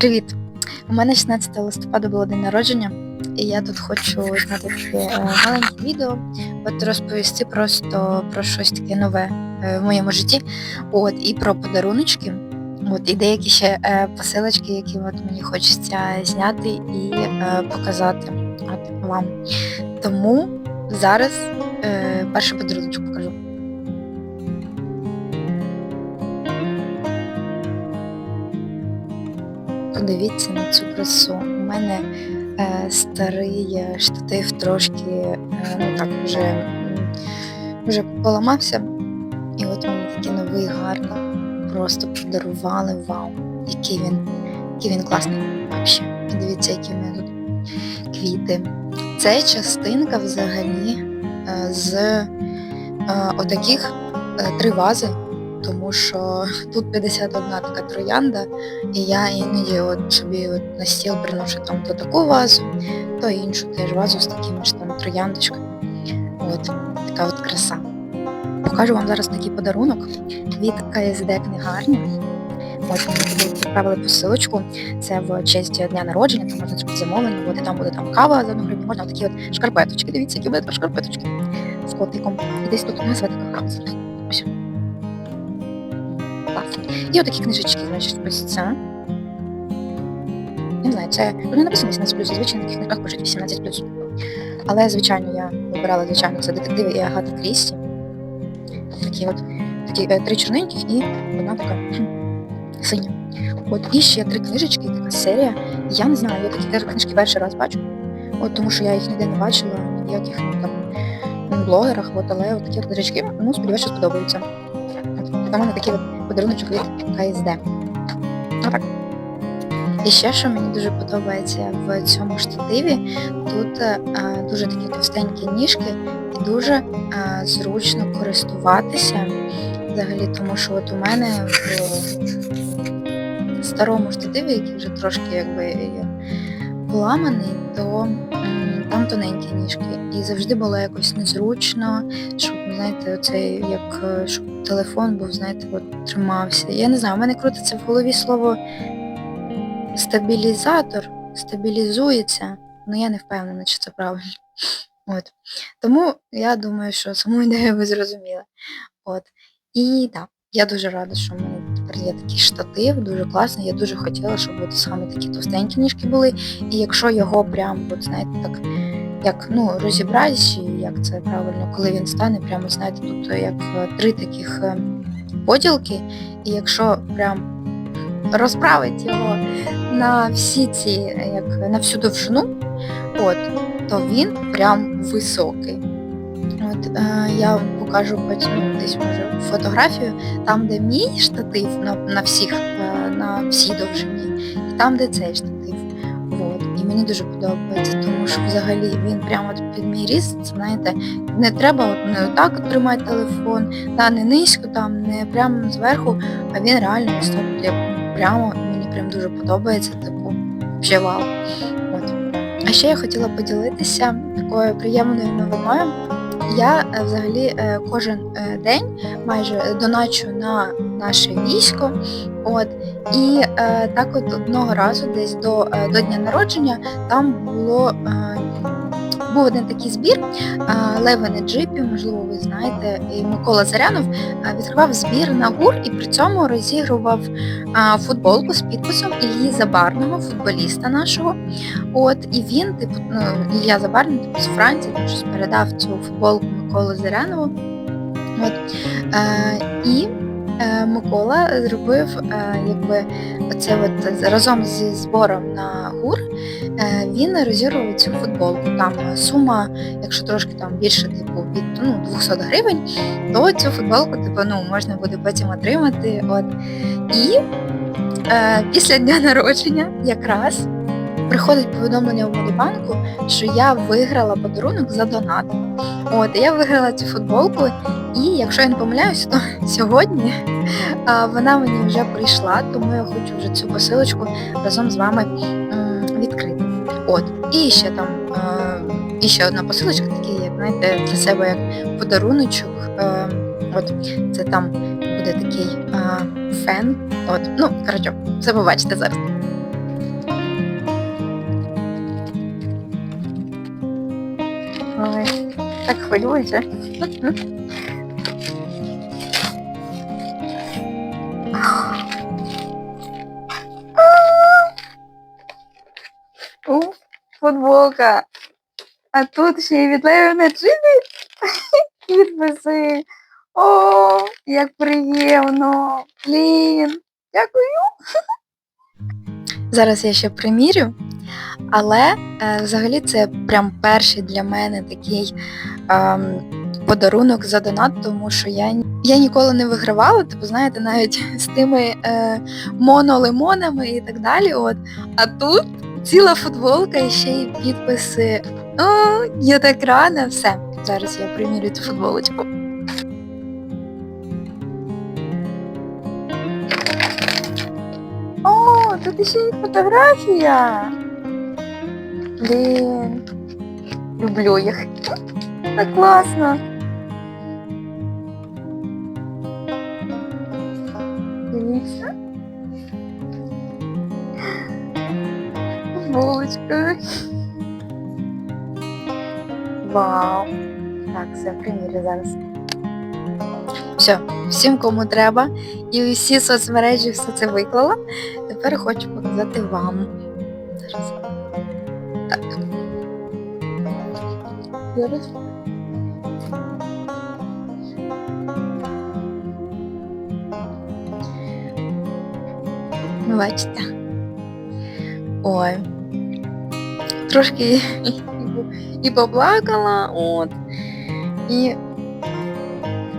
Привіт! У мене 16 листопада було день народження, і я тут хочу зняти таке е, маленьке відео, от розповісти просто про щось таке нове е, в моєму житті. От, і про подаруночки. От, і деякі ще е, посилочки, які от мені хочеться зняти і показати от, вам. Тому зараз перший подарунок покажу. Подивіться на цю красу. У мене е, старий е, штатив трошки е, так вже, вже поламався. І от мені такий новий гарний. Просто подарували. Вау! Який він, який він класний. Вообще. Подивіться, які в мене тут квіти. Це частинка взагалі е, з е, отаких е, три вази, тому що тут 51 така троянда, і я іноді от собі от на стіл приношу там то таку вазу, то іншу теж вазу з такими ж там трояндочками. От така от краса. Покажу вам зараз такий подарунок від КСД книгарні. От мені відправили посилочку. Це в честь дня народження, там можна зробити замовлення, буде там буде там кава за одну гривню, можна такі от шкарпеточки. Дивіться, які буде шкарпеточки з котиком. І десь тут така кава зараз. Ось. Клас. І отакі книжечки, значить, ось це. Не знаю, це не написано 18 плюс, зазвичай на таких книжках пишуть 18. Але, звичайно, я вибирала, звичайно, це детективи і Агата Крісті. Такі от такі е, три чорненьких і одна така синя. От і ще три книжечки, така серія. Я не знаю, я такі книжки перший раз бачу. От тому що я їх ніде не бачила, ні в яких ну, там блогерах, от, але от такі книжечки, ну, сподіваюся, сподобаються. От, у мене такий от подаруночок від КСД. Отак. І ще, що мені дуже подобається в цьому штативі, тут е, е, дуже такі товстенькі ніжки і дуже е, зручно користуватися взагалі, тому що от у мене в старому штативі, який вже трошки якби поламаний, то там тоненькі ніжки. І завжди було якось незручно, щоб, знаєте, оцей, як е, щоб телефон був, знаєте, от тримався. Я не знаю, у мене крутиться в голові слово стабілізатор, стабілізується, але я не впевнена, чи це правильно. От. Тому я думаю, що саму ідею ви зрозуміли. От. І так, я дуже рада, що в мене тепер є такий штатив, дуже класний. Я дуже хотіла, щоб от саме такі товстенькі ніжки були. І якщо його прям, от, знаєте, так, як ну, розібрати, як це правильно, коли він стане, прямо, знаєте, тут як е, три таких е, поділки, і якщо прям розправить його на всі ці, як на всю довжину, от, то він прям високий. От е, я покажу потім ну, десь може фотографію, там, де мій штатив на, на всіх, е, на всій довжині, і там, де цей штатив. От. І мені дуже подобається, тому що взагалі він прямо під мій ріст, знаєте, не треба не отак тримати телефон, та не низько, там, не прямо зверху, а він реально як прямо мені прям дуже подобається, типу, ще вау. От. А ще я хотіла поділитися такою приємною новиною. Я е, взагалі е, кожен е, день майже доначу на наше військо. От, і так от одного разу, десь до, до дня народження, там було. Був один такий збір Левини Джипі, можливо, ви знаєте, і Микола Зарянов відкривав збір на гур і при цьому розігрував футболку з підписом Іллі Забарного, футболіста нашого. От, і він, типу, ну, Ілля Забарний, типу, з Франції, щось передав цю футболку Миколу Зарянову. От, е, і Микола зробив е, якби оце от разом зі збором на гур, е, він розігрував цю футболку. Там е, сума, якщо трошки там більше типу від ну, 200 гривень, то цю футболку типу, ну, можна буде потім отримати. От. І е, після дня народження якраз приходить повідомлення в Монобанку, що я виграла подарунок за донат. От, я виграла цю футболку, і якщо я не помиляюсь, то сьогодні а, вона мені вже прийшла, тому я хочу вже цю посилочку разом з вами м, відкрити. От, і ще там і ще одна посилочка, такий, як знаєте, для себе як подаруночок. Е, от це там буде такий е, фен. От, ну коротше, все побачите зараз. Ой, так хвилюється. У, футболка. А тут ще й від Левина Джимі підписи. О, як приємно. Блін, дякую. Зараз я ще примірю, але е, взагалі це прям перший для мене такий ем, подарунок за донат, тому що я, я ніколи не вигравала, типу, знаєте, навіть з тими е, монолимонами і так далі. От. А тут ціла футболка і ще й підписи. О, я так рада. Все, зараз я примірю цю футболочку. Тут ще й фотографія. Блін. Люблю їх. Так класно. Дивіться. Футболочка. Вау. Так, все, примірю зараз. Все, всім кому треба. І всі соцмережі все це виклала. Тепер хочу показати вам. Зараз. Так. Зараз. Ну, Бачите. Ой. Трошки і, поплакала, от. І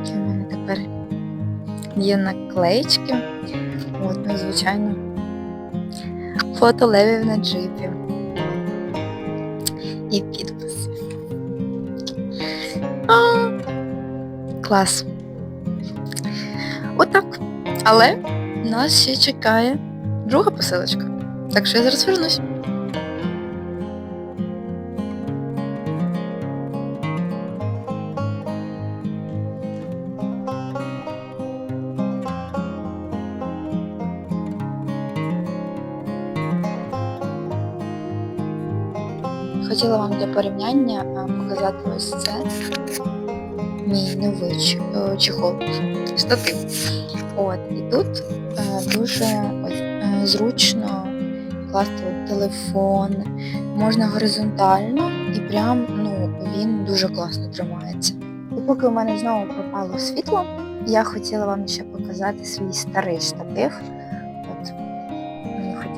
в мене тепер є наклеїчки. От, ну, звичайно. Фото левів на джипі. І підпис. А, клас. Отак. Але нас ще чекає друга посилочка. Так що я зараз вернусь. Хотіла вам для порівняння е, показати ось це мій новий е, чехол. Штатив. От, і тут е, дуже зручно класти телефон, можна горизонтально і прям ну, він дуже класно тримається. І поки у мене знову пропало світло, я хотіла вам ще показати свій старий штатив.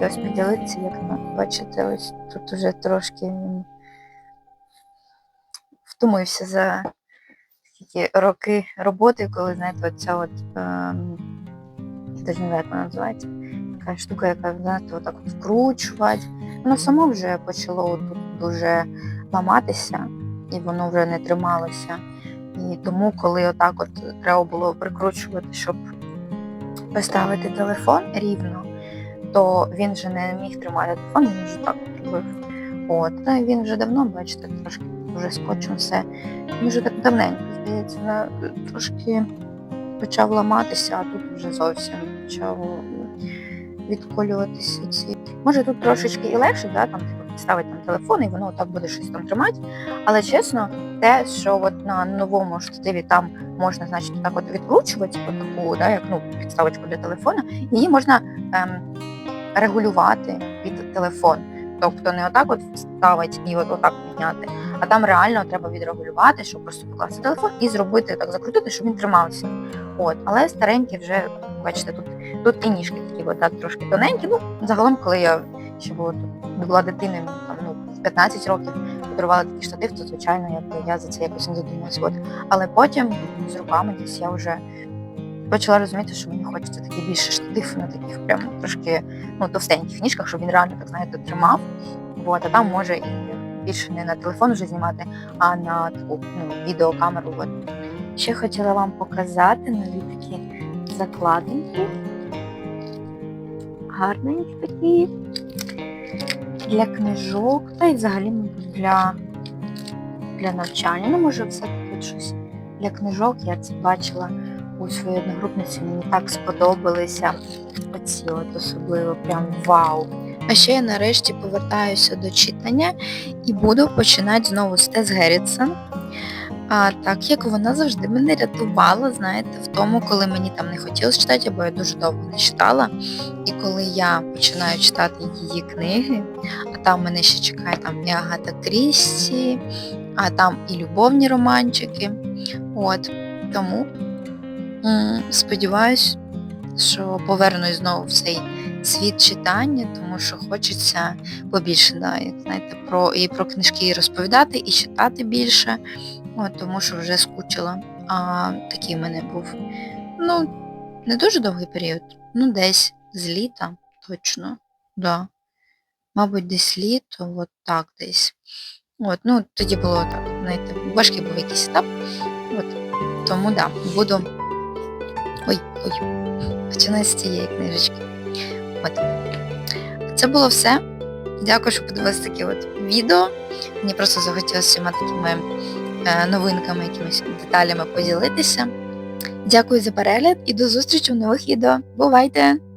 От, хотілося поділитися, як ви бачите, ось тут уже трошки він втомився за такі роки роботи, коли, знаєте, оця от, навіть не знаю, як вона називається, така штука, яка, знаєте, отак от вкручувати. Воно само вже почало тут дуже ламатися, і воно вже не трималося. І тому, коли отак от треба було прикручувати, щоб поставити телефон рівно, то він вже не міг тримати телефон, він вже так робив. От, та він вже давно, бачите, трошки вже скотчем все. Він вже так давненько, здається, на- трошки почав ламатися, а тут вже зовсім почав відколюватися ці. Може тут трошечки і легше, да, там типу, там телефон і воно так буде щось там тримати. Але чесно, те, що от на новому штативі там можна, значить, так от відкручувати, таку, да, як ну, підставочку для телефона, її можна ем, регулювати під телефон. Тобто не отак от ставить і от отак підняти, а там реально треба відрегулювати, щоб просто покласти телефон і зробити так, закрутити, щоб він тримався. От, але старенькі вже, бачите, тут, тут і ніжки такі от, так, трошки тоненькі. Ну, загалом, коли я ще була тут, була дитиною, там, ну, в 15 років подарувала такий штатив, то звичайно я, я за це якось не задумалась. От. Але потім з роками десь я вже почала розуміти, що мені хочеться такий більше штатив на таких прям трошки ну, товстеньких ніжках, щоб він реально так знаєте тримав. От, а там може і більше не на телефон вже знімати, а на таку ну, відеокамеру. От. Ще хотіла вам показати нові такі закладинки. Гарненькі такі. Для книжок, та й взагалі мабуть, для, для навчання. Ну, може, все-таки щось для книжок. Я це бачила у своїй одногрупниці. Мені так сподобалися оці от особливо прям вау. А ще я нарешті повертаюся до читання і буду починати знову з Тес Геррітсон. А так як вона завжди мене рятувала, знаєте, в тому, коли мені там не хотілося читати, або я дуже довго не читала. І коли я починаю читати її книги, а там мене ще чекає там і Агата Крісті, а там і любовні романчики. От. Тому сподіваюсь, що повернусь знову в цей світ читання, тому що хочеться побільше, да, як знаєте, про і про книжки розповідати, і читати більше. От, тому що вже скучила. А такий в мене був. Ну, не дуже довгий період. Ну, десь з літа, точно. Да. Мабуть, десь літо, от так десь. От, ну, тоді було так, знаєте, важкий був якийсь етап. От, тому да, буду. Ой, ой. Починаю з цієї книжечки. От. Це було все. Дякую, що подивилися таке от відео. Мені просто захотілося всіма такими е, новинками, якимись деталями поділитися. Дякую за перегляд і до зустрічі в нових відео. Бувайте!